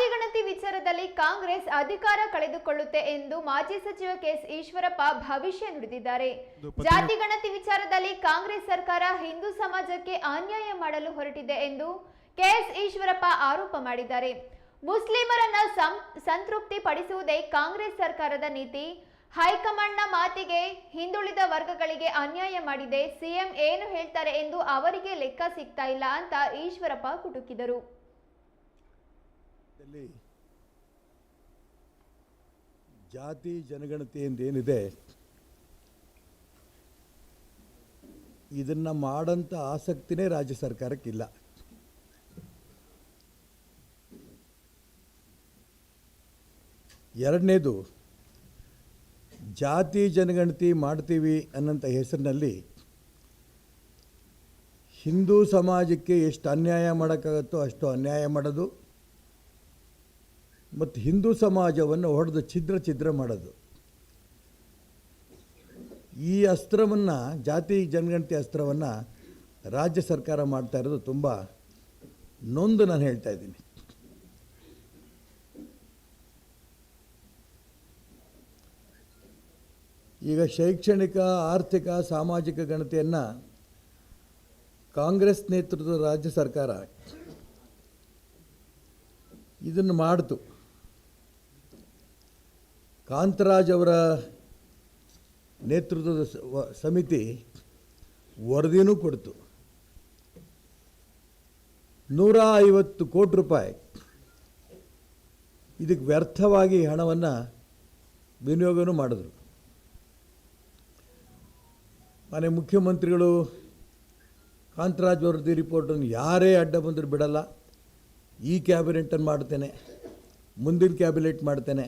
ಜಾತಿ ಗಣತಿ ವಿಚಾರದಲ್ಲಿ ಕಾಂಗ್ರೆಸ್ ಅಧಿಕಾರ ಕಳೆದುಕೊಳ್ಳುತ್ತೆ ಎಂದು ಮಾಜಿ ಸಚಿವ ಕೆಎಸ್ ಈಶ್ವರಪ್ಪ ಭವಿಷ್ಯ ನುಡಿದಿದ್ದಾರೆ. ಜಾತಿ ಗಣತಿ ವಿಚಾರದಲ್ಲಿ ಕಾಂಗ್ರೆಸ್ ಸರ್ಕಾರ ಹಿಂದೂ ಸಮಾಜಕ್ಕೆ ಅನ್ಯಾಯ ಮಾಡಲು ಹೊರಟಿದೆ ಎಂದು ಕೆಎಸ್ ಈಶ್ವರಪ್ಪ ಆರೋಪ ಮಾಡಿದ್ದಾರೆ. ಮುಸ್ಲಿಮರನ್ನ ಸಂತೃಪ್ತಿ ಪಡಿಸುವುದೇ ಕಾಂಗ್ರೆಸ್ ಸರ್ಕಾರದ ನೀತಿ. ಹೈಕಮಾಂಡ್ನ ಮಾತಿಗೆ ಹಿಂದುಳಿದ ವರ್ಗಗಳಿಗೆ ಅನ್ಯಾಯ ಮಾಡಿದೆ. ಸಿಎಂ ಏನು ಹೇಳ್ತಾರೆ ಎಂದು ಅವರಿಗೆ ಲೆಕ್ಕ ಸಿಗ್ತಾ ಇಲ್ಲ ಅಂತ ಈಶ್ವರಪ್ಪ ಕುಟುಕಿದರು. ಜಾತಿ ಜನಗಣತಿ ಏನಿದೆ, ಇದನ್ನು ಮಾಡಂತ ಆಸಕ್ತಿನೇ ರಾಜ್ಯ ಸರ್ಕಾರಕ್ಕಿಲ್ಲ. ಎರಡನೇದು, ಜಾತಿ ಜನಗಣತಿ ಮಾಡ್ತೀವಿ ಅನ್ನೋಂಥ ಹೆಸರಿನಲ್ಲಿ ಹಿಂದೂ ಸಮಾಜಕ್ಕೆ ಎಷ್ಟು ಅನ್ಯಾಯ ಮಾಡೋಕ್ಕಾಗತ್ತೋ ಅಷ್ಟು ಅನ್ಯಾಯ ಮಾಡೋದು. ಮತ್ತು ಹಿಂದೂ ಸಮಾಜವನ್ನು ಹೊಡೆದು ಛಿದ್ರ ಛಿದ್ರ ಮಾಡೋದು. ಈ ಅಸ್ತ್ರವನ್ನು, ಜಾತಿ ಜನಗಣತಿ ಅಸ್ತ್ರವನ್ನು ರಾಜ್ಯ ಸರ್ಕಾರ ಮಾಡ್ತಾ ಇರೋದು ತುಂಬ ನೊಂದು ನಾನು ಹೇಳ್ತಾ ಇದ್ದೀನಿ. ಈಗ ಶೈಕ್ಷಣಿಕ, ಆರ್ಥಿಕ, ಸಾಮಾಜಿಕ ಗಣತಿಯನ್ನು ಕಾಂಗ್ರೆಸ್ ನೇತೃತ್ವದ ರಾಜ್ಯ ಸರ್ಕಾರ ಇದನ್ನು ಮಾಡಿತು. ಕಾಂತರಾಜ್ ಅವರ ನೇತೃತ್ವದ ಸಮಿತಿ ವರದಿನೂ ಕೊಡ್ತು. ನೂರ ಐವತ್ತು ಕೋಟಿ ರೂಪಾಯಿ. ಇದಕ್ಕೆ ವ್ಯರ್ಥವಾಗಿ ಹಣವನ್ನು ವಿನಿಯೋಗನೂ ಮಾಡಿದ್ರು. ಮನೆ ಮುಖ್ಯಮಂತ್ರಿಗಳು, ಕಾಂತರಾಜ್ ವರದಿ ರಿಪೋರ್ಟನ್ನು ಯಾರೇ ಅಡ್ಡ ಬಂದರೂ ಬಿಡಲ್ಲ. ಈ ಕ್ಯಾಬಿನೆಟನ್ನು ಮಾಡ್ತೇನೆ, ಮುಂದಿನ ಕ್ಯಾಬಿನೆಟ್ ಮಾಡ್ತೇನೆ.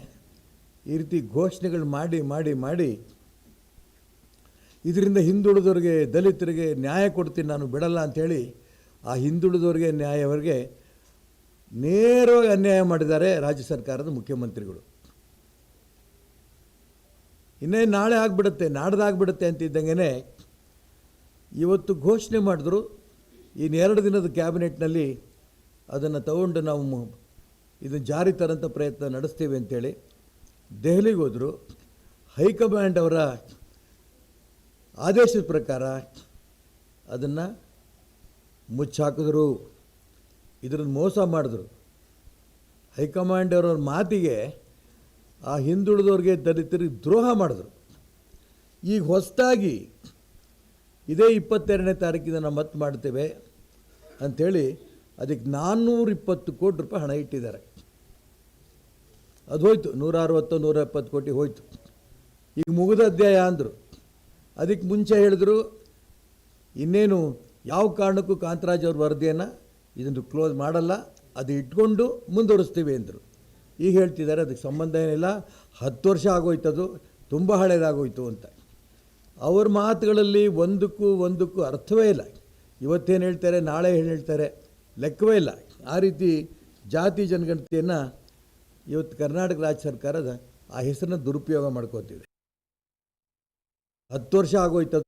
ಈ ರೀತಿ ಘೋಷಣೆಗಳು ಮಾಡಿ ಮಾಡಿ ಮಾಡಿ. ಇದರಿಂದ ಹಿಂದುಳಿದವ್ರಿಗೆ ದಲಿತರಿಗೆ ನ್ಯಾಯ ಕೊಡ್ತೀನಿ, ನಾನು ಬಿಡಲ್ಲ ಅಂಥೇಳಿ ಆ ಹಿಂದುಳಿದವ್ರಿಗೆ ನ್ಯಾಯವರಿಗೆ ನೇರವಾಗಿ ಅನ್ಯಾಯ ಮಾಡಿದ್ದಾರೆ ರಾಜ್ಯ ಸರ್ಕಾರದ ಮುಖ್ಯಮಂತ್ರಿಗಳು. ಇನ್ನೇ ನಾಳೆ ಆಗಿಬಿಡುತ್ತೆ ನಾಡ್ದಾಗ್ಬಿಡುತ್ತೆ ಅಂತಿದ್ದಂಗೆ ಇವತ್ತು ಘೋಷಣೆ ಮಾಡಿದ್ರು, ಇನ್ನೆರಡು ದಿನದ ಕ್ಯಾಬಿನೆಟ್ನಲ್ಲಿ ಅದನ್ನು ತಗೊಂಡು ನಾವು ಇದನ್ನು ಜಾರಿ ತರಂಥ ಪ್ರಯತ್ನ ನಡೆಸ್ತೀವಿ ಅಂತೇಳಿ ದೆಹಲಿಗೆ ಹೋದರು. ಹೈಕಮಾಂಡ್ ಅವರ ಆದೇಶದ ಪ್ರಕಾರ ಅದನ್ನು ಮುಚ್ಚಾಕಿದ್ರು. ಇದರನ್ನು ಮೋಸ ಮಾಡಿದ್ರು. ಹೈಕಮಾಂಡ್ ಅವರ ಮಾತಿಗೆ ಆ ಹಿಂದುಳಿದವ್ರಿಗೆ ದಲಿತರಿಗೆ ದ್ರೋಹ ಮಾಡಿದ್ರು. ಈಗ ಹೊಸದಾಗಿ ಇದೇ ಇಪ್ಪತ್ತೆರಡನೇ ತಾರೀಕಿಂದ ನಾವು ಮತ್ತೆ ಮಾಡ್ತೇವೆ ಅಂಥೇಳಿ ಅದಕ್ಕೆ ನಾನ್ನೂರಿಪ್ಪತ್ತು ಕೋಟಿ ರೂಪಾಯಿ ಹಣ ಇಟ್ಟಿದ್ದಾರೆ. ಅದು ಹೋಯ್ತು. ನೂರ ಅರವತ್ತು ನೂರ ಎಪ್ಪತ್ತು ಕೋಟಿ ಹೋಯ್ತು. ಈಗ ಮುಗಿದ ಅಧ್ಯಾಯ ಅಂದರು. ಅದಕ್ಕೆ ಮುಂಚೆ ಹೇಳಿದ್ರು, ಇನ್ನೇನು ಯಾವ ಕಾರಣಕ್ಕೂ ಕಾಂತರಾಜ್ ಅವ್ರ ವರದಿಯನ್ನು ಇದನ್ನು ಕ್ಲೋಸ್ ಮಾಡಲ್ಲ, ಅದು ಇಟ್ಕೊಂಡು ಮುಂದುವರಿಸ್ತೀವಿ ಅಂದರು. ಈಗ ಹೇಳ್ತಿದ್ದಾರೆ, ಅದಕ್ಕೆ ಸಂಬಂಧ ಏನಿಲ್ಲ. ಹತ್ತು ವರ್ಷ ಆಗೋಯ್ತು ಅದು ತುಂಬ ಹಳೇದಾಗೋಯ್ತು ಅಂತ. ಅವ್ರ ಮಾತುಗಳಲ್ಲಿ ಒಂದಕ್ಕೂ ಒಂದಕ್ಕೂ ಅರ್ಥವೇ ಇಲ್ಲ. ಇವತ್ತೇನು ಹೇಳ್ತಾರೆ, ನಾಳೆ ಏನು ಹೇಳ್ತಾರೆ, ಲೆಕ್ಕವೇ ಇಲ್ಲ. ಆ ರೀತಿ ಜಾತಿ ಜನಗಣತಿಯನ್ನು ಇವತ್ತು ಕರ್ನಾಟಕ ರಾಜ್ಯ ಸರ್ಕಾರದ ಆ ಹೆಸರನ್ನ ದುರುಪಯೋಗ ಮಾಡ್ಕೋತಿದೆ ಹತ್ತು ವರ್ಷ ಆಗೋಯ್ತದು.